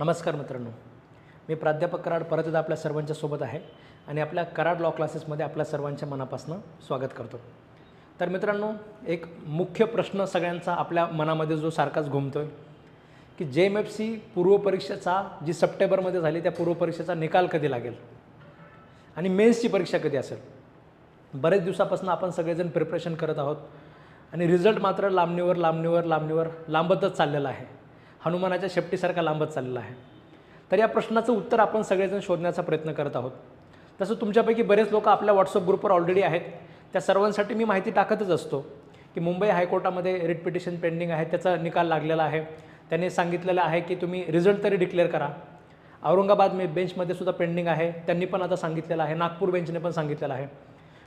नमस्कार मित्रांनो. मी प्राध्यापक कराड परत एकदा आपल्या सर्वांच्या सोबत आहे आणि आपल्या कराड लॉ क्लासेसमध्ये आपल्या सर्वांच्या मनापासून स्वागत करतो. तर मित्रांनो एक मुख्य प्रश्न सगळ्यांचा आपल्या मनामध्ये जो सारखाच घुमतो आहे की जे एम एफ सी पूर्वपरीक्षेचा जी सप्टेंबरमध्ये झाली त्या पूर्वपरीक्षेचा निकाल कधी लागेल? आणि मेन्सची परीक्षा कधी असेल? बरेच दिवसापासून आपण सगळेजण प्रिपरेशन करत आहोत आणि रिझल्ट मात्र लांबणीवर लांबणीवर लांबणीवर लांबतच चाललेला आहे. हनुमानाच्या शेपटीसारखा लांबत चाललेला आहे. तर या प्रश्नाचं उत्तर आपण सगळेजण शोधण्याचा प्रयत्न करत आहोत. तसं तुमच्यापैकी बरेच लोक आपल्या व्हॉट्सअप ग्रुपवर ऑलरेडी आहेत. त्या सर्वांसाठी मी माहिती टाकतच असतो की मुंबई हायकोर्टामध्ये रिट पिटिशन पेंडिंग आहे त्याचा निकाल लागलेला आहे. त्यांनी सांगितलेलं आहे की तुम्ही रिझल्ट तरी डिक्लेअर करा. औरंगाबाद मे बेंचमध्ये सुद्धा पेंडिंग आहे. त्यांनी पण आता सांगितलेलं आहे. नागपूर बेंचने पण सांगितलेलं आहे.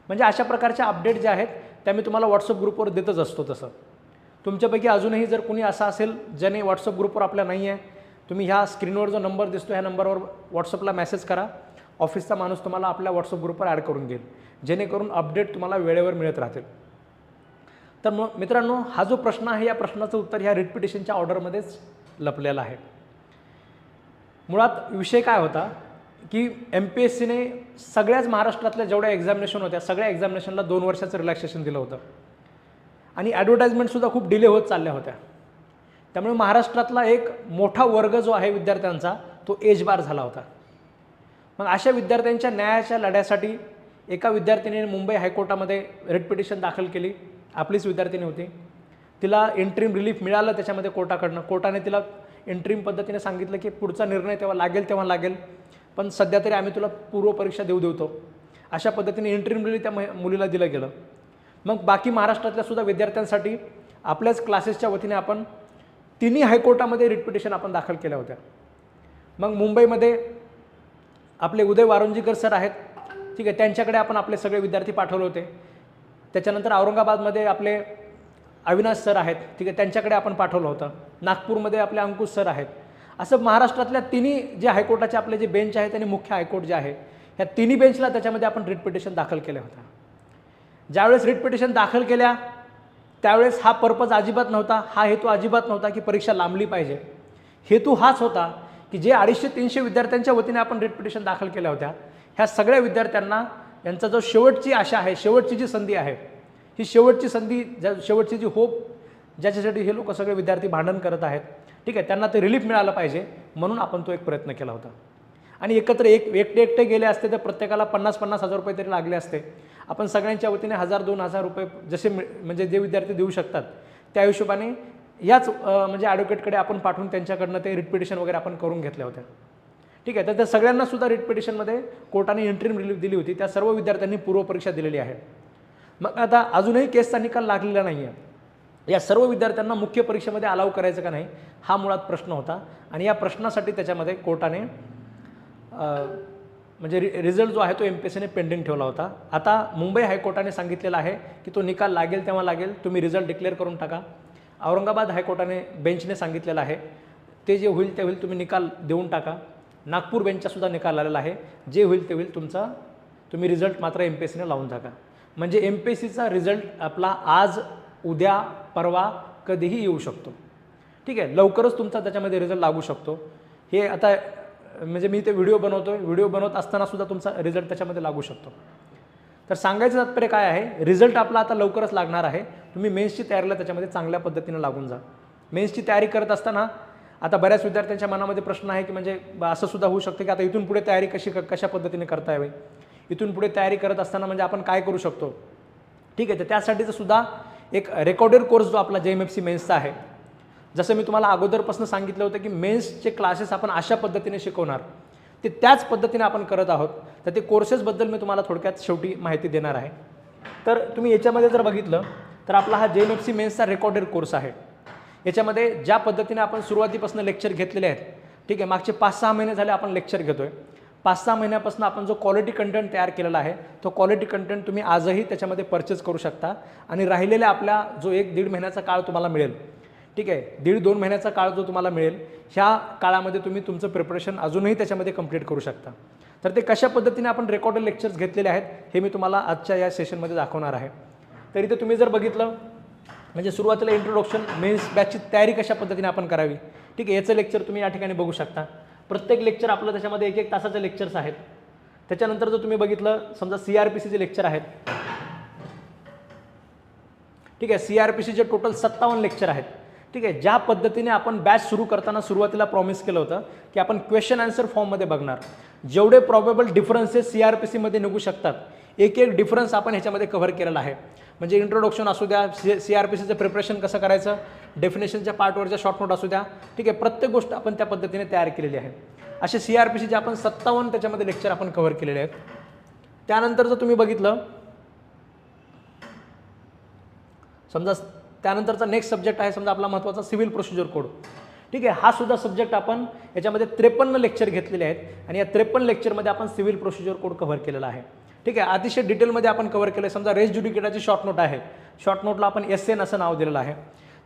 म्हणजे अशा प्रकारच्या अपडेट ज्या आहेत त्या मी तुम्हाला व्हॉट्सअप ग्रुपवर देतच असतो तसं. तुमच्यापैकी अजूनही जर कोणी असा असेल ज्याने व्हॉट्सअप ग्रुपवर आपल्या नाही आहे तुम्ही ह्या स्क्रीनवर जो नंबर दिसतो ह्या नंबरवर व्हॉट्सअपला मेसेज करा. ऑफिसचा माणूस तुम्हाला आपल्या व्हॉट्सअप ग्रुपवर ॲड करून घेईल जेणेकरून अपडेट तुम्हाला वेळेवर मिळत राहतील. तर मग मित्रांनो हा जो प्रश्न आहे या प्रश्नाचं उत्तर ह्या रिटपिटेशनच्या ऑर्डरमध्येच लपलेलं आहे. मुळात विषय काय होता की एम पी एस सीने सगळ्याच महाराष्ट्रातल्या जेवढ्या एक्झामिनेशन होत्या सगळ्या एक्झामिनेशनला दोन वर्षाचं रिलॅक्सेशन दिलं होतं. आणि ॲडव्हर्टाईजमेंटसुद्धा खूप डिले होत चालल्या होत्या. त्यामुळे महाराष्ट्रातला एक मोठा वर्ग जो आहे विद्यार्थ्यांचा तो एज बार झाला होता. मग अशा विद्यार्थ्यांच्या न्यायाच्या लढ्यासाठी एका विद्यार्थिनीने मुंबई हायकोर्टामध्ये रिट पिटिशन दाखल केली. आपलीच विद्यार्थिनी होती. तिला इंट्रीम रिलीफ मिळालं त्याच्यामध्ये कोर्टाकडनं. कोर्टाने तिला इंट्रीम पद्धतीने सांगितलं की पुढचा निर्णय तेव्हा लागेल तेव्हा लागेल. पण सध्या तरी आम्ही तुला पूर्वपरीक्षा देऊ देवतो अशा पद्धतीने इंट्रीम रिलीफ त्या मुलीला दिलं गेलं. मग बाकी महाराष्ट्रातल्या सुद्धा विद्यार्थ्यांसाठी आपल्याच क्लासेसच्या वतीने आपण तिन्ही हायकोर्टामध्ये रिटपिटिशन आपण दाखल केल्या होत्या. मग मुंबईमध्ये आपले उदय वारुंजीकर सर आहेत. ठीक आहे त्यांच्याकडे आपण आपले सगळे विद्यार्थी पाठवले होते. त्याच्यानंतर औरंगाबादमध्ये आपले अविनाश सर आहेत. ठीक आहे त्यांच्याकडे आपण पाठवलं होतं. नागपूरमध्ये आपले अंकुश सर आहेत. असं महाराष्ट्रातल्या तिन्ही जे हायकोर्टाचे आपले जे बेंच आहेत आणि मुख्य हायकोर्ट जे आहे ह्या तिन्ही बेंचला त्याच्यामध्ये आपण रिट पिटिशन दाखल केल्या होत्या. ज्यावेळेस रिट पिटिशन दाखल केल्या त्यावेळेस हा पर्पज अजिबात नव्हता हा हेतू अजिबात नव्हता की परीक्षा लांबली पाहिजे. हेतू हाच होता की जे अडीचशे तीनशे विद्यार्थ्यांच्या वतीने आपण रिट पिटिशन दाखल केल्या होत्या ह्या सगळ्या विद्यार्थ्यांना यांचा जो शेवटची आशा आहे शेवटची जी संधी आहे ही शेवटची संधी ज्या शेवटची जी होप ज्याच्यासाठी हे लोक सगळे विद्यार्थी भांडण करत आहेत ठीक आहे त्यांना ते रिलीफ मिळालं पाहिजे म्हणून आपण तो एक प्रयत्न केला होता. आणि एकत्र एक एकटे एकटे गेले असते तर प्रत्येकाला पन्नास पन्नास हजार रुपये तरी लागले असते. आपण सगळ्यांच्या वतीने हजार दोन हजार रुपये जसे म्हणजे जे विद्यार्थी देऊ शकतात त्या हिशोबाने याच म्हणजे ॲडव्होकेटकडे आपण पाठवून त्यांच्याकडनं ते रिटपिटिशन वगैरे आपण करून घेतल्या होत्या. ठीक आहे तर त्या सगळ्यांना सुद्धा रिट कोर्टाने इंट्रीम रिलीफ दिली होती. त्या सर्व विद्यार्थ्यांनी पूर्वपरीक्षा दिलेली आहे. मग आता अजूनही केसचा निकाल लागलेला नाही आहे या सर्व विद्यार्थ्यांना मुख्य परीक्षेमध्ये अलाव करायचं का नाही हा मुळात प्रश्न होता. आणि या प्रश्नासाठी त्याच्यामध्ये कोर्टाने म्हणजे रि रिझल्ट जो आहे तो एम पी एस सीने पेंडिंग ठेवला होता. आता मुंबई हायकोर्टाने सांगितलेला आहे की तो निकाल लागेल तेव्हा लागेल. तुम्ही रिझल्ट डिक्लेअर करून टाका. औरंगाबाद हायकोर्टाने बेंचने सांगितलेलं आहे. ते जे होईल ते होईल तुम्ही निकाल देऊन टाका. नागपूर बेंचचासुद्धा निकाल आलेला आहे. जे होईल ते होईल तुमचा तुम्ही रिझल्ट मात्र एम पी एस सीने लावून टाका. म्हणजे एम पी एस सीचा रिझल्ट आपला आज उद्या परवा कधीही येऊ शकतो. ठीक आहे? लवकरच तुमचा त्याच्यामध्ये रिझल्ट लागू शकतो. हे आता म्हणजे मी ते व्हिडिओ बनवतो आहे व्हिडिओ बनवत असताना सुद्धा तुमचा रिझल्ट त्याच्यामध्ये लागू शकतो. तर सांगायचं तात्पर्य काय आहे? रिझल्ट आपला आता लवकरच लागणार आहे. तुम्ही मेन्सची तयारीला त्याच्यामध्ये चांगल्या पद्धतीनं लागून जा. मेन्सची तयारी करत असताना आता बऱ्याच विद्यार्थ्यांच्या मनामध्ये प्रश्न आहे की म्हणजे ब- असं सुद्धा होऊ शकतं की आता इथून पुढे तयारी कशी क- कशा पद्धतीने करता यावी? इथून पुढे तयारी करत असताना म्हणजे आपण काय करू शकतो? ठीक आहे तर त्यासाठीचं सुद्धा एक रेकॉर्डेड कोर्स जो आपला जे एम एफ सी मेन्सचा आहे जसं मी तुम्हाला अगोदरपासून सांगितलं होतं की मेन्सचे क्लासेस आपण अशा पद्धतीने शिकवणार. ते त्याच पद्धतीने आपण करत आहोत. तर ते कोर्सेसबद्दल मी तुम्हाला थोडक्यात शेवटी माहिती देणार आहे. तर तुम्ही याच्यामध्ये जर बघितलं तर आपला हा जे एम एफ सी मेन्सचा रेकॉर्डेड कोर्स आहे. याच्यामध्ये ज्या पद्धतीने आपण सुरुवातीपासून लेक्चर घेतलेले आहेत ठीक आहे मागचे पाच सहा महिने झाले आपण लेक्चर घेतो आहे पाच सहा महिन्यापासून आपण जो क्वालिटी कंटेंट तयार केलेला आहे तो क्वालिटी कंटेंट तुम्ही आजही त्याच्यामध्ये परचेस करू शकता आणि राहिलेल्या आपला जो एक दीड महिन्याचा काळ तुम्हाला मिळेल. ठीक आहे दीड दोन महिन्याचा काळ जो तुम्हाला मिळेल ह्या काळामध्ये तुम्ही तुमचं प्रिपरेशन अजूनही त्याच्यामध्ये कंप्लीट करू शकता. तर ते कशा पद्धतीने आपण रेकॉर्डेड लेक्चर्स घेतलेले आहेत हे मी तुम्हाला आजच्या या सेशनमध्ये दाखवणार आहे. तर इथे तुम्ही जर बघितलं म्हणजे सुरुवातीला इंट्रोडक्शन मेन्स बॅचची तयारी कशा पद्धतीने आपण करावी ठीक आहे याचं लेक्चर तुम्ही या ठिकाणी बघू शकता. प्रत्येक लेक्चर आपलं त्याच्यामध्ये एक एक तासाचे लेक्चर्स आहेत. त्याच्यानंतर जर तुम्ही बघितलं समजा सी आर पी सीचे लेक्चर आहेत. ठीक आहे सी आर पी सीचे टोटल सत्तावन्न लेक्चर आहेत. ठीक आहे ज्या पद्धतीने आपण बॅच सुरू करताना सुरुवातीला प्रॉमिस केलं होतं की आपण क्वेश्चन आन्सर फॉर्ममध्ये बघणार. जेवढे probable differences C R P सीमध्ये निघू शकतात एक एक डिफरन्स आपण ह्याच्यामध्ये कव्हर केलेला आहे. म्हणजे इंट्रोडक्शन असू द्या सी सी आर पी सीचं प्रिपरेशन कसं करायचं डेफिनेशनच्या पार्टवरच्या शॉर्ट नोट असू द्या ठीक आहे प्रत्येक गोष्ट आपण त्या पद्धतीने तयार केलेली आहे. असे सी आर पी सीचे आपण सत्तावन्न त्याच्यामध्ये लेक्चर आपण कव्हर केलेले आहेत. त्यानंतर जर तुम्ही बघितलं समजा त्यानंतरचा नेक्स्ट सब्जेक्ट आहे समजा आपला महत्त्वाचा सिव्हिल प्रोसिजर कोड ठीक आहे हा सुद्धा सब्जेक्ट आपण याच्यामध्ये त्रेपन्न लेक्चर घेतलेले आहेत आणि या त्रेपन्न लेक्चरमध्ये आपण सिव्हिल प्रोसिजर कोड कव्हर केलेला आहे. ठीक आहे अतिशय डिटेलमध्ये आपण कव्हर केलं आहे समजा रेस ज्युडिकेटाची शॉर्ट नोट आहे. शॉर्ट नोटला आपण एस एन असं नाव दिलेलं आहे.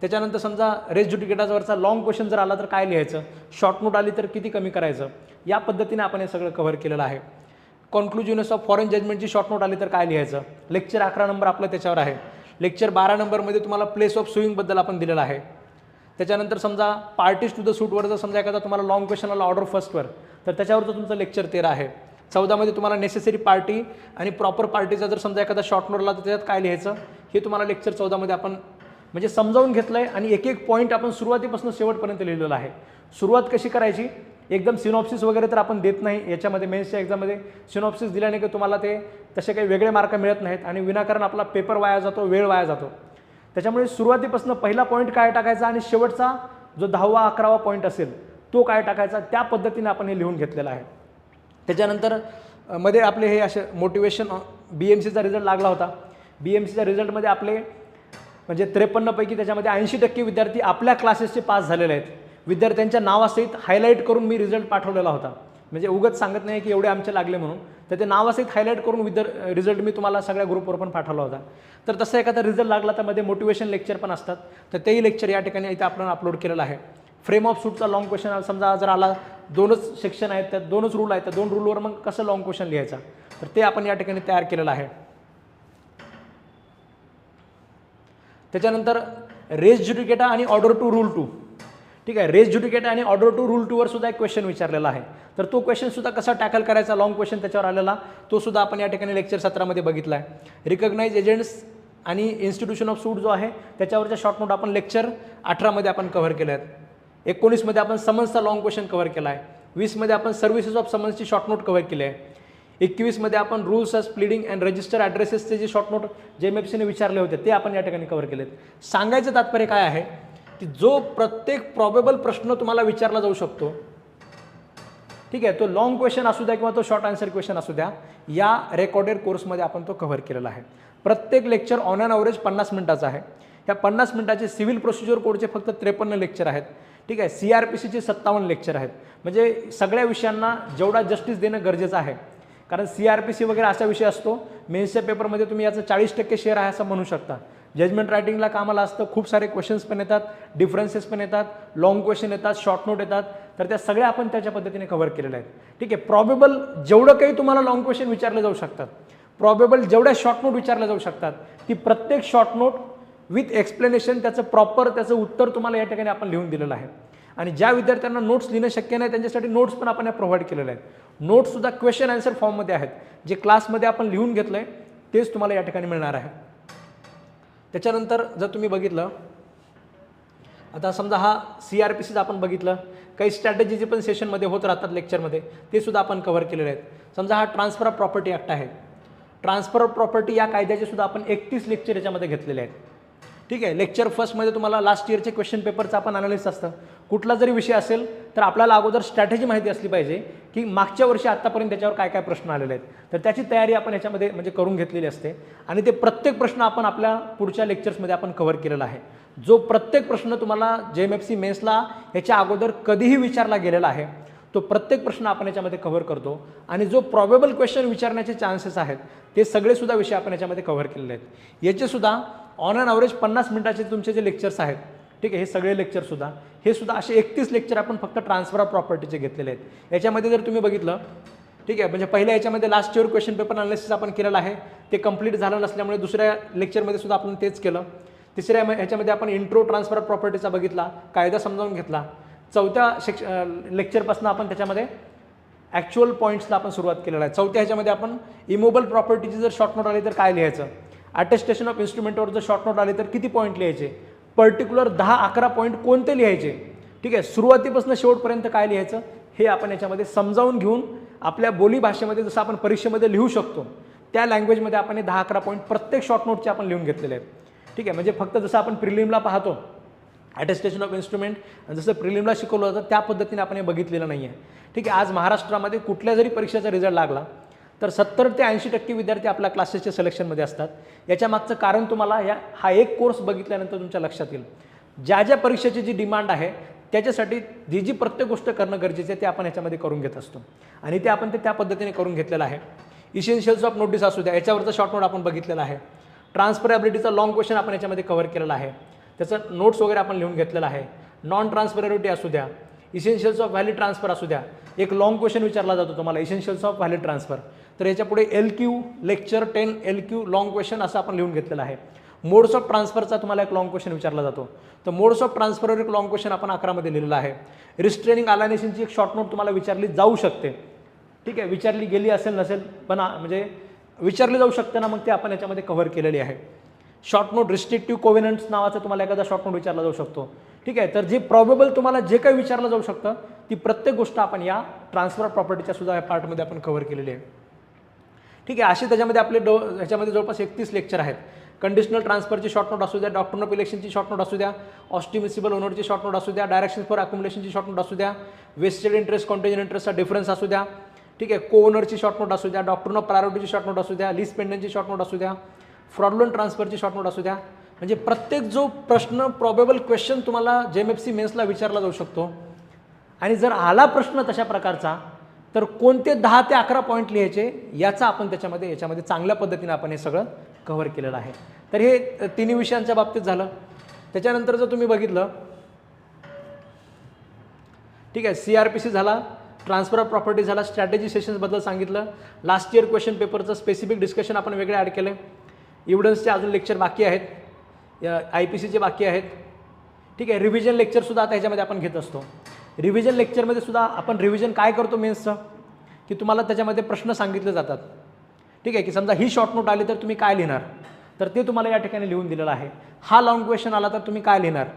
त्याच्यानंतर समजा रेस ज्युडिकेटावरचा लॉंग क्वेश्चन जर आला तर काय लिहायचं? शॉर्ट नोट आली तर किती कमी करायचं? या पद्धतीने आपण हे सगळं कव्हर केलेलं आहे. कॉन्क्लुजन्स ऑफ फॉरेन जजमेंटची शॉर्ट नोट आली तर काय लिहायचं? लेक्चर अकरा नंबर आपलं त्याच्यावर आहे. लेक्चर बारा नंबरमध्ये तुम्हाला प्लेस ऑफ स्विंगबद्दल आपण दिलेलं आहे. त्याच्यानंतर समजा पार्टीज टू द सूटवर जर समजा एखादा तुम्हाला लॉंग क्वेश्चन आला ऑर्डर फर्स्टवर तर त्याच्यावरचं तुमचं लेक्चर तेरा आहे. चौदामध्ये तुम्हाला नेसेसरी पार्टी आणि प्रॉपर पार्टीचा जर समजा एखादा शॉर्ट नोटला तर त्याच्यात काय लिहायचं? हे तुम्हाला लेक्चर चौदामध्ये आपण म्हणजे समजावून घेतलं आहे आणि एक एक पॉईंट आपण सुरुवातीपासून शेवटपर्यंत लिहिलेलं आहे. सुरुवात कशी करायची? एकदम सिनॉप्सिस वगैरे तर आपण देत नाही. याच्यामध्ये मेन्सच्या एक्झाममध्ये सिनॉप्सिस दिल्याने की तुम्हाला ते तसे काही वेगळे मार्क मिळत नाहीत आणि विनाकारण आपला पेपर वाया जातो वेळ वाया जातो. त्याच्यामुळे सुरुवातीपासून पहिला पॉईंट काय टाकायचा आणि शेवटचा जो दहावा अकरावा पॉईंट असेल तो काय टाकायचा? त्या पद्धतीने आपण हे लिहून घेतलेलं आहे. त्याच्यानंतरमध्ये आपले हे असे मोटिवेशन बी एम सीचा रिझल्ट लागला होता. बी एम सीच्या रिझल्टमध्ये आपले म्हणजे त्रेपन्नपैकी त्याच्यामध्ये ऐंशी टक्के विद्यार्थी आपल्या क्लासेसचे पास झालेले आहेत. विद्यार्थ्यांच्या नावासहित हायलाईट करून मी रिझल्ट पाठवलेला होता. म्हणजे उगत सांगत नाही की एवढे आमचे लागले म्हणून. तर ते नावासहित हायलाईट करून विद्या रिझल्ट uh, मी तुम्हाला सगळ्या ग्रुपवर पण पाठवला होता. तर तसं एखादा रिझल्ट लागला तर मध्ये मोटिवेशन लेक्चर पण असतात. तर तेही लेक्चर या ठिकाणी इथे आपण अपलोड केलेलं आहे. फ्रेम ऑफ सूटचा लॉंग क्वेश्चन समजा जर आला दोनच सेक्शन आहेत त्यात दोनच रूल आहेत त्या दोन रूलवर मग कसं लॉंग क्वेश्चन लिहायचा? तर ते आपण या ठिकाणी तयार केलेलं आहे. त्याच्यानंतर रेस ज्युडिकेटा आणि ऑर्डर टू रूल टू ठीक आहे. रेस ज्युडिकेट आणि ऑर्डर टू रूल टूवर सुद्धा एक क्वेश्चन विचारलेला आहे. तर तो क्वेश्चन सुद्धा कसा टॅकल करायचा? लॉंग क्वेश्चन त्याच्यावर आलेला. तो सुद्धा आपण या ठिकाणी लेक्चर सत्रामध्ये बघितला आहे. रिकग्नाइज एजंट्स आणि इन्स्टिट्यूशन ऑफ सूट जो आहे त्याच्यावरच्या शॉर्ट नोट आपण लेक्चर अठरामध्ये आपण कव्हर केले आहेत एकोणीसमध्ये आपण समन्सचा लॉंग क्वेश्चन कव्हर केला आहे. वीसमध्ये आपण सर्व्हिसेस ऑफ समन्सची शॉर्ट नोट कव्हर केली आहे. एकवीसमध्ये आपण rules of pleading and register ॲड्रेसेसचे जे short note J M F सीने विचारले होते ते आपण या ठिकाणी कव्हर केलेत. सांगायचं तात्पर्य काय आहे? की जो प्रत्येक प्रॉबेबल प्रश्न तुम्हाला विचारला जाऊ शकतो. ठीक आहे तो लॉंग क्वेश्चन असू द्या किंवा तो शॉर्ट आन्सर क्वेश्चन असू द्या या रेकॉर्डेड कोर्समध्ये आपण तो कव्हर केलेला आहे. प्रत्येक लेक्चर ऑन अँड अवरेज पन्नास मिनिटाचा आहे. या पन्नास मिनिटाचे सिव्हिल प्रोसिजर कोडचे फक्त त्रेपन्न लेक्चर आहेत. ठीक आहे सी आर पी सीचे सत्तावन्न लेक्चर आहेत. म्हणजे सगळ्या विषयांना जेवढा जस्टिस देणं गरजेचं आहे. कारण सी आर पी सी वगैरे असा विषय असतो मेन्सच्या पेपरमध्ये तुम्ही याचं चाळीस टक्के शेअर आहे असं म्हणू शकता. जजमेंट रायटिंगला कामाला असतं खूप सारे क्वेश्चन्स पण येतात डिफरन्सेस पण येतात लॉंग क्वेश्चन येतात शॉर्ट नोट येतात. तर त्या सगळ्या आपण त्याच्या पद्धतीने कव्हर केलेल्या आहेत. ठीक आहे प्रॉबेबल जेवढं काही तुम्हाला लॉंग क्वेश्चन विचारले जाऊ शकतात प्रॉबेबल जेवढ्या शॉर्ट नोट विचारल्या जाऊ शकतात ती प्रत्येक शॉर्ट नोट विथ एक्सप्लेनेशन त्याचं प्रॉपर त्याचं उत्तर तुम्हाला या ठिकाणी आपण लिहून दिलेलं आहे. आणि ज्या विद्यार्थ्यांना नोट्स लिहिणं शक्य नाही त्यांच्यासाठी नोट्स पण आपण या प्रोव्हाइड केलेल्या आहेत. नोट्ससुद्धा क्वेश्चन आन्सर फॉर्ममध्ये आहेत. जे क्लासमध्ये आपण लिहून घेतलं आहे तेच तुम्हाला या ठिकाणी मिळणार आहे. त्याच्यानंतर जर तुम्ही बघितलं आता समजा हा सी आर पी सीचा आपण बघितलं काही स्ट्रॅटेजीचे पण सेशनमध्ये होत राहतात लेक्चरमध्ये ते सुद्धा आपण कव्हर केलेले आहेत. समजा हा ट्रान्सफर ऑफ प्रॉपर्टी ॲक्ट आहे. ट्रान्सफर ऑफ प्रॉपर्टी या कायद्याचे सुद्धा आपण एकतीस लेक्चर याच्यामध्ये घेतलेले आहेत. ठीक आहे लेक्चर फर्स्टमध्ये तुम्हाला लास्ट इयरचे क्वेश्चन पेपरचं आपण अनालिसिस असतं. कुठला जरी विषय असेल तर आपल्याला अगोदर स्ट्रॅटेजी माहिती असली पाहिजे की मागच्या वर्षी आत्तापर्यंत त्याच्यावर काय काय प्रश्न आलेले आहेत. तर त्याची तयारी आपण याच्यामध्ये म्हणजे करून घेतलेली असते. आणि ते प्रत्येक प्रश्न आपण आपल्या पुढच्या लेक्चर्समध्ये आपण कव्हर केलेला आहे. जो प्रत्येक प्रश्न तुम्हाला जे एम एफ सी मेन्सला याच्या अगोदर कधीही विचारला गेलेला आहे तो प्रत्येक प्रश्न आपण याच्यामध्ये कव्हर करतो. आणि जो प्रॉबेबल क्वेश्चन विचारण्याचे चान्सेस आहेत ते सगळेसुद्धा विषय आपण याच्यामध्ये कव्हर केलेले आहेत. याचे सुद्धा ऑन अँड ॲव्हरेज पन्नास मिनिटाचे तुमचे जे लेक्चर्स आहेत ठीक आहे हे सगळे लेक्चरसुद्धा हे सुद्धा असे एकतीस लेक्चर आपण फक्त ट्रान्सफर ऑफ प्रॉपर्टीचे घेतलेले आहेत. याच्यामध्ये जर तुम्ही बघितलं ठीक आहे म्हणजे पहिल्या याच्यामध्ये last year question paper analysis आपण केलेलं आहे ते कंप्लीट झालं नसल्यामुळे दुसऱ्या लेक्चरमध्ये सुद्धा आपण तेच केलं. तिसऱ्या म- ह्याच्यामध्ये आपण इंट्रो ट्रान्सफर ऑफ प्रॉपर्टीचा बघितला कायदा समजावून घेतला. चौथ्या शिक्ष लेक्चरपासून आपण त्याच्यामध्ये ॲक्च्युअल पॉईंट्सला आपण सुरुवात केलेला आहे. चौथ्या ह्याच्यामध्ये आपण इमोबल प्रॉपर्टीची जर शॉर्ट नोट आली तर काय लिहायचं? ॲटेस्टेशन ऑफ इन्स्ट्रुमेंटवर जर शॉर्ट नोट आले तर किती पॉईंट लिहायचे? पर्टिक्युलर दहा अकरा पॉईंट कोणते लिहायचे? ठीक आहे सुरुवातीपासून शेवटपर्यंत काय लिहायचं? हे आपण याच्यामध्ये समजावून घेऊन आपल्या बोलीभाषेमध्ये जसं आपण परीक्षेमध्ये लिहू शकतो त्या लँग्वेजमध्ये आपण हे दहा अकरा पॉईंट प्रत्येक शॉर्ट नोटचे आपण लिहून घेतलेले आहेत. ठीक आहे म्हणजे फक्त जसं आपण प्रिलिमला पाहतो ॲटेस्टेशन ऑफ इन्स्ट्रुमेंट जसं प्रिलिमला शिकवलं होतं त्या पद्धतीने आपण हे बघितलेलं नाही आहे ठीक आहे आज महाराष्ट्रामध्ये कुठल्या जरी परीक्षेचा रिझल्ट लागला तर सत्तर ते ऐंशी टक्के विद्यार्थी आपल्या क्लासेसच्या सिलेक्शनमध्ये असतात. याच्या मागचं कारण तुम्हाला या हा एक कोर्स बघितल्यानंतर तुमच्या लक्षात येईल. ज्या ज्या परीक्षेची जी डिमांड आहे त्याच्यासाठी जी जी प्रत्येक गोष्ट करणं गरजेचं आहे ते आपण याच्यामध्ये करून घेत असतो. आणि ते आपण ते त्या पद्धतीने करून घेतलेलं आहे. इसेन्शियल्स ऑफ नोटीस असू द्या याच्यावरचं शॉर्ट नोट आपण बघितलेला आहे. ट्रान्सफरेबिलिटीचा लॉंग क्वेश्चन आपण याच्यामध्ये कव्हर केलेला आहे. त्याचं नोट्स वगैरे आपण लिहून घेतलेलं आहे. नॉन ट्रान्सफरेबिलिटी असू द्या. इसेन्शियल्स ऑफ व्हॅलिड ट्रान्सफर असू द्या. एक लॉंग क्वेश्चन विचारला जातो तुम्हाला इसेन्शियल्स ऑफ व्हॅलिड ट्रान्सफर तर याच्यापुढे L Q lecture ten L Q long question असं आपण लिहून घेतलेलं आहे. मोड्स ऑफ ट्रान्सफरचा तुम्हाला एक लॉंग क्वेश्चन विचारला जातो. तर मोड्स ऑफ ट्रान्सफरवर एक लॉंग क्वेश्चन आपण अकरामध्ये लिहिलेला आहे. रिस्ट्रेनिंग अलायनेशनची एक शॉर्ट नोट तुम्हाला विचारली जाऊ शकते. ठीक आहे विचारली गेली असेल नसेल पण म्हणजे विचारली जाऊ शकते ना मग ते आपण याच्यामध्ये कव्हर केलेली आहे. शॉर्ट नोट रिस्ट्रिक्टिव्ह कोव्हिनंट्स नावाचा तुम्हाला एखादा शॉर्ट नोट विचारला जाऊ शकतो. ठीक आहे तर जे प्रॉबेबल तुम्हाला जे काही विचारलं जाऊ शकतं ती प्रत्येक गोष्ट आपण या ट्रान्सफर प्रॉपर्टीच्या सुद्धा या पार्टमध्ये आपण कव्हर केलेली आहे. ठीक आहे असे त्याच्यामध्ये आपले डो ह्याच्यामध्ये जवळपास एकतीस लेक्चर आहेत. कंडिशनल ट्रान्सफरची शॉर्ट नोट असू द्या डॉक्टर ऑफ इलेक्शनची शॉर्ट नोट असू द्या ऑस्टिमिसिबल ओनरची शॉर्ट नोट असू द्या डायरेक्शन फॉर अकोमोडेशनची शॉर्ट नोट असू द्या वेस्टेड इंटरेस्ट कॉन्टेजन इंटरेस्टचा डिफरन्स असू द्या ठीक आहे को ओनरची शॉर्ट नोट असू द्या डॉक्टर ऑफ प्रायोरिटीची शॉर्ट नोट असू द्या लिस्ट पेंडनची शॉर्ट नोट असू द्या फ्रॉडलोन ट्रान्सफरची शॉर्ट नोट असू द्या. म्हणजे प्रत्येक जो प्रश्न प्रॉबेबल क्वेश्चन तुम्हाला जे एम एफ सी मेन्सला विचारला जाऊ शकतो. आणि जर आला प्रश्न तशा प्रकारचा तर कोणते दहा ते अकरा पॉईंट लिहायचे याचा आपण त्याच्यामध्ये याच्यामध्ये चांगल्या पद्धतीने आपण हे सगळं कव्हर केलेलं आहे. तर हे तिन्ही विषयांच्या बाबतीत झालं. त्याच्यानंतर जर तुम्ही बघितलं ठीक आहे सी आर पी सी झाला ट्रान्सफर ऑफ प्रॉपर्टी झाला स्ट्रॅटेजी सेशन्सबद्दल सांगितलं. लास्ट इयर क्वेश्चन पेपरचं स्पेसिफिक डिस्कशन आपण वेगळे ॲड केलं. इव्हिडन्सचे अजून लेक्चर बाकी आहेत. आय पी सीचे बाकी आहेत. ठीक आहे रिव्हिजन लेक्चरसुद्धा आता ह्याच्यामध्ये आपण घेत असतो. रिव्हिजन लेक्चरमध्ये सुद्धा आपण रिव्हिजन काय करतो मेन्सचं की तुम्हाला त्याच्यामध्ये प्रश्न सांगितले जातात. ठीक आहे की समजा ही शॉर्ट नोट आली तर तुम्ही काय लिहिणार? तर ते तुम्हाला या ठिकाणी लिहून दिलेलं आहे. हा लॉंग क्वेश्चन आला तर तुम्ही काय लिहिणार?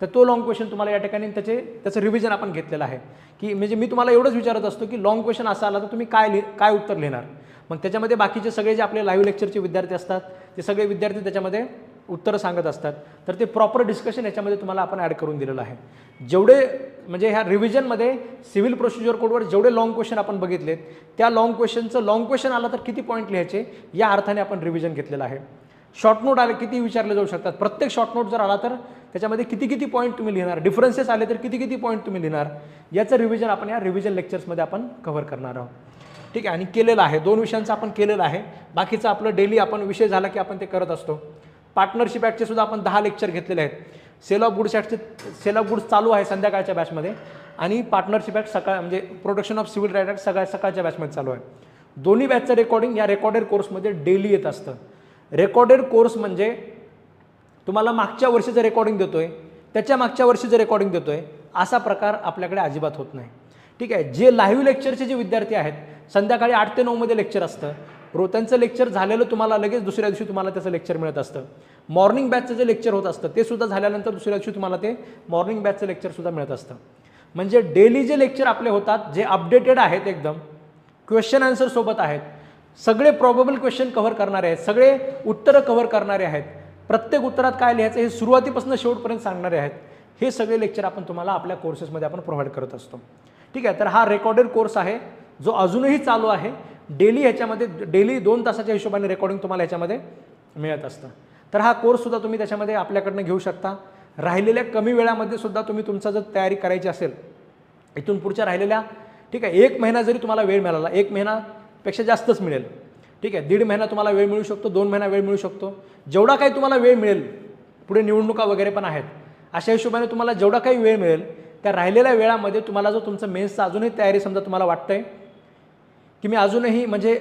तर तो लॉंग क्वेश्चन तुम्हाला या ठिकाणी त्याचे त्याचं रिव्हिजन आपण घेतलेलं आहे. की म्हणजे मी तुम्हाला एवढंच विचारत असतो की लॉंग क्वेश्चन असा आला तर तुम्ही काय लिहि काय उत्तर लिहिणार? मग त्याच्यामध्ये बाकीचे सगळे जे आपले लाईव्ह लेक्चरचे विद्यार्थी असतात ते सगळे विद्यार्थी त्याच्यामध्ये उत्तरं सांगत असतात. तर ते प्रॉपर डिस्कशन याच्यामध्ये तुम्हाला आपण ॲड करून दिलेलं आहे. जेवढे म्हणजे ह्या रिव्हिजनमध्ये सिव्हिल प्रोसिजर कोडवर जेवढे लॉंग क्वेश्चन आपण बघितलेत त्या लॉंग क्वेश्चनचं लॉंग क्वेश्चन आला तर किती पॉईंट लिहायचे या अर्थाने आपण रिव्हिजन घेतलेलं आहे. शॉर्ट नोट आले किती विचारले जाऊ शकतात. प्रत्येक शॉर्ट नोट जर आला तर त्याच्यामध्ये किती किती पॉईंट तुम्ही लिहिणार? डिफरन्सेस आले तर किती किती पॉईंट तुम्ही लिहिणार? याचं रिव्हिजन आपण या रिव्हिजन लेक्चर्समध्ये आपण कव्हर करणार आहोत. ठीक आहे? आणि केलेलं आहे. दोन विषयांचं आपण केलेलं आहे. बाकीचं आपलं डेली आपण विषय झाला की आपण ते करत असतो. पार्टनरशिप ॲक्टचे सुद्धा आपण दहा लेक्चर घेतलेले आहेत. सेल ऑफ गुड्स ॲक्टचे सेल ऑफ गुड्स चालू आहे संध्याकाळच्या बॅचमध्ये आणि पार्टनरशिप ॲक्ट सकाळ म्हणजे protection of civil right act सकाळ सकाळच्या बॅचमध्ये चालू आहे. दोन्ही बॅचचं रेकॉर्डिंग या रेकॉर्डेड कोर्समध्ये डेली येत असतं. रेकॉर्डेड कोर्स म्हणजे तुम्हाला मागच्या वर्षीचं रेकॉर्डिंग देतो आहे त्याच्या मागच्या वर्षीचं रेकॉर्डिंग देतो आहे असा प्रकार आपल्याकडे अजिबात होत नाही. ठीक आहे जे लाईव्ह लेक्चरचे जे विद्यार्थी आहेत संध्याकाळी आठ ते नऊमध्ये लेक्चर असतं. रो त्यांचं लेक्चर झालेलं तुम्हाला लगेच दुसऱ्या दिवशी तुम्हाला त्याचं लेक्चर मिळत असतं. मॉर्निंग बॅचचं जे लेक्चर होत असतं ते सुद्धा झाल्यानंतर दुसऱ्या दिवशी तुम्हाला ते मॉर्निंग बॅचचं लेक्चरसुद्धा मिळत असतं. म्हणजे डेली जे लेक्चर आपले होतात जे अपडेटेड आहेत एकदम क्वेश्चन आन्सर सोबत आहेत सगळे प्रॉबेबल क्वेश्चन कव्हर करणारे आहेत सगळे उत्तरं कव्हर करणारे आहेत प्रत्येक उत्तरात काय लिहायचं हे सुरुवातीपासून शेवटपर्यंत सांगणारे आहेत हे सगळे लेक्चर आपण तुम्हाला आपल्या कोर्सेसमध्ये आपण प्रोव्हाइड करत असतो. ठीक आहे तर हा रेकॉर्डेड कोर्स आहे जो अजूनही चालू आहे डेली ह्याच्यामध्ये डेली दोन तासाच्या हिशोबाने रेकॉर्डिंग तुम्हाला ह्याच्यामध्ये मिळत असतं. तर हा कोर्ससुद्धा तुम्ही त्याच्यामध्ये आपल्याकडनं घेऊ शकता. राहिलेल्या कमी वेळामध्ये सुद्धा तुम्ही तुमचा जर तयारी करायची असेल इथून पुढच्या राहिलेल्या ठीक आहे एक महिना जरी तुम्हाला वेळ मिळाला एक महिनापेक्षा जास्तच मिळेल. ठीक आहे दीड महिना तुम्हाला वेळ मिळू शकतो दोन महिना वेळ मिळू शकतो. जेवढा काही तुम्हाला वेळ मिळेल पुढे निवडणुका वगैरे पण आहेत अशा हिशोबाने तुम्हाला जेवढा काही वेळ मिळेल त्या राहिलेल्या वेळामध्ये तुम्हाला जो तुमचं मेन्सचा अजूनही तयारी समजा तुम्हाला वाटतंय की मी अजूनही म्हणजे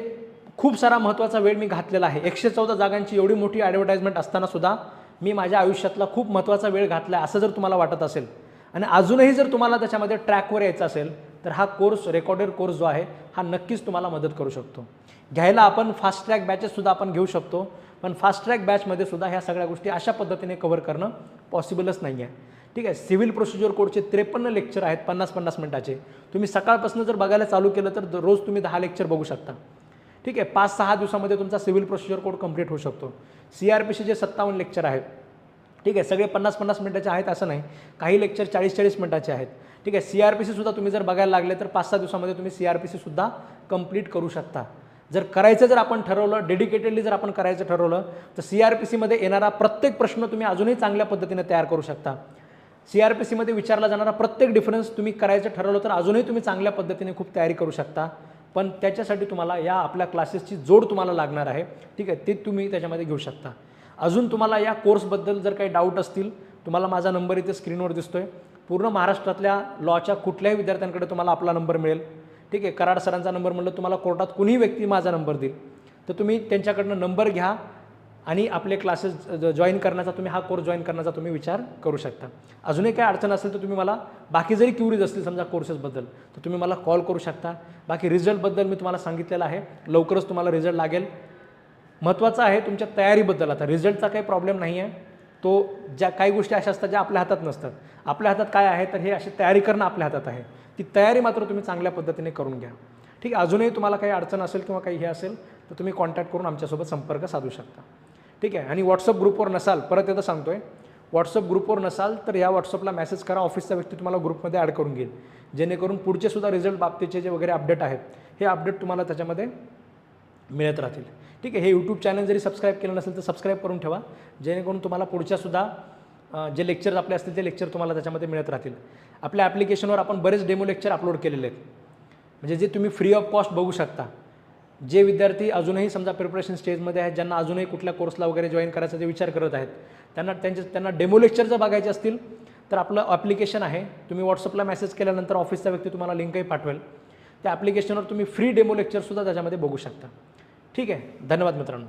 खूप सारा महत्त्वाचा वेळ मी घातलेला आहे. एकशे चौदा जागांची एवढी मोठी ॲडव्हर्टाईजमेंट असतानासुद्धा मी माझ्या आयुष्यातला खूप महत्त्वाचा वेळ घातला आहे असं जर तुम्हाला वाटत असेल आणि अजूनही जर तुम्हाला त्याच्यामध्ये ट्रॅकवर यायचं असेल तर हा कोर्स रेकॉर्डेड कोर्स जो आहे हा नक्कीच तुम्हाला मदत करू शकतो. घ्यायला आपण फास्ट ट्रॅक बॅचेससुद्धा आपण घेऊ शकतो पण फास्ट ट्रॅक बॅचमध्ये सुद्धा ह्या सगळ्या गोष्टी अशा पद्धतीने कव्हर करणं पॉसिबलच नाही आहे ठीक आहे सिव्हिल प्रोसिजर कोडचे त्रेपन्न लेक्चर आहेत पन्नास पन्नास मिनटाचे. तुम्ही सकाळपासून जर बघायला चालू केलं तर रोज तुम्ही दहा लेक्चर बघू शकता. ठीक आहे पाच सहा दिवसामध्ये तुमचा सिव्हिल प्रोसिजर कोड कंप्लीट होऊ शकतो. सी आर पी सीचे सत्तावन्न लेक्चर आहेत. ठीक आहे सगळे पन्नास पन्नास मिनटाचे आहेत असं नाही. काही लेक्चर चाळीस चाळीस मिनटाचे आहेत. ठीक आहे सी आर पी सीसुद्धा तुम्ही जर बघायला लागले तर पाच सहा दिवसामध्ये तुम्ही सी आर पी सीसुद्धा कंप्लीट करू शकता. जर करायचं जर आपण ठरवलं डेडिकेटेडली जर आपण करायचं ठरवलं तर सी आर पी सीमध्ये येणारा प्रत्येक प्रश्न तुम्ही अजूनही चांगल्या पद्धतीने तयार करू शकता. सी आर पी सीमध्ये विचारला जाणारा प्रत्येक डिफरन्स तुम्ही करायचं ठरवलं तर अजूनही तुम्ही चांगल्या पद्धतीने खूप तयारी करू शकता. पण त्याच्यासाठी तुम्हाला या आपल्या क्लासेसची जोड तुम्हाला लागणार आहे. ठीक आहे ते तुम्ही त्याच्यामध्ये घेऊ शकता. अजून तुम्हाला या कोर्सबद्दल जर काही डाऊट असतील तुम्हाला माझा नंबर इथे स्क्रीनवर दिसतो आहे पूर्ण महाराष्ट्रातल्या लॉच्या कुठल्याही विद्यार्थ्यांकडे तुम्हाला आपला नंबर मिळेल. ठीक आहे कराड सरांचा नंबर म्हणलं तुम्हाला कोर्टात कुणीही व्यक्ती माझा नंबर देईल. तर तुम्ही त्यांच्याकडनं नंबर घ्या. आणि आपले क्लासेस जॉईन करण्याचा तुम्ही हा कोर्स जॉईन करण्याचा तुम्ही विचार करू शकता. अजूनही काही अडचण असेल तर तुम्ही मला बाकी जरी क्युरीज असतील समजा कोर्सेसबद्दल तर तुम्ही मला कॉल करू शकता. बाकी रिझल्टबद्दल मी तुम्हाला सांगितलेलं आहे. लवकरच तुम्हाला रिझल्ट लागेल. महत्त्वाचं आहे तुमच्या तयारीबद्दल आता. रिझल्टचा काही प्रॉब्लेम नाही आहे तो ज्या काही गोष्टी अशा असतात ज्या आपल्या हातात नसतात. आपल्या हातात काय आहे तर हे अशी तयारी करणं आपल्या हातात आहे. ती तयारी मात्र तुम्ही चांगल्या पद्धतीने करून घ्या. ठीक आहे अजूनही तुम्हाला काही अडचण असेल किंवा काही हे असेल तर तुम्ही कॉन्टॅक्ट करून आमच्यासोबत संपर्क साधू शकता. ठीक आहे? आणि व्हॉट्सअप ग्रुपवर नसाल परत एकदा सांगतो आहे व्हॉट्सअप ग्रुपवर नसाल तर या व्हॉट्सअपला मेसेज करा ऑफिसचा व्यक्ती तुम्हाला ग्रुपमध्ये ॲड करून घेईल. जेणेकरून पुढचे सुद्धा रिझल्ट बाबतीचे जे वगैरे अपडेट आहेत हे अपडेट तुम्हाला त्याच्यामध्ये मिळत राहतील. ठीक आहे? हे यूट्यूब चॅनल जरी सबस्क्राईब केलं नसेल तर सबस्क्राईब करून ठेवा. जेणेकरून तुम्हाला पुढच्यासुद्धा जे लेक्चर्स आपले असतील ते लेक्चर तुम्हाला त्याच्यामध्ये मिळत राहतील. आपल्या ॲप्लिकेशनवर आपण बरेच डेमो लेक्चर अपलोड केलेले आहेत. म्हणजे जे तुम्ही फ्री ऑफ कॉस्ट बघू शकता. जे विद्यार्थी अजूनही समजा प्रिपरेशन स्टेजमध्ये आहेत ज्यांना अजूनही कुठल्या कोर्सला वगैरे जॉईन करायचा ते विचार करत आहेत त्यांना त्यांचे त्यांना डेमो लेक्चर जर बघायचे असतील तर आपलं ॲप्लिकेशन आहे. तुम्ही व्हॉट्सअपला मेसेज केल्यानंतर ऑफिसचा व्यक्ती तुम्हाला लिंकही पाठवेल. त्या ॲप्लिकेशनवर तुम्ही फ्री डेमो लेक्चरसुद्धा त्याच्यामध्ये बघू शकता. ठीक आहे? धन्यवाद मित्रांनो.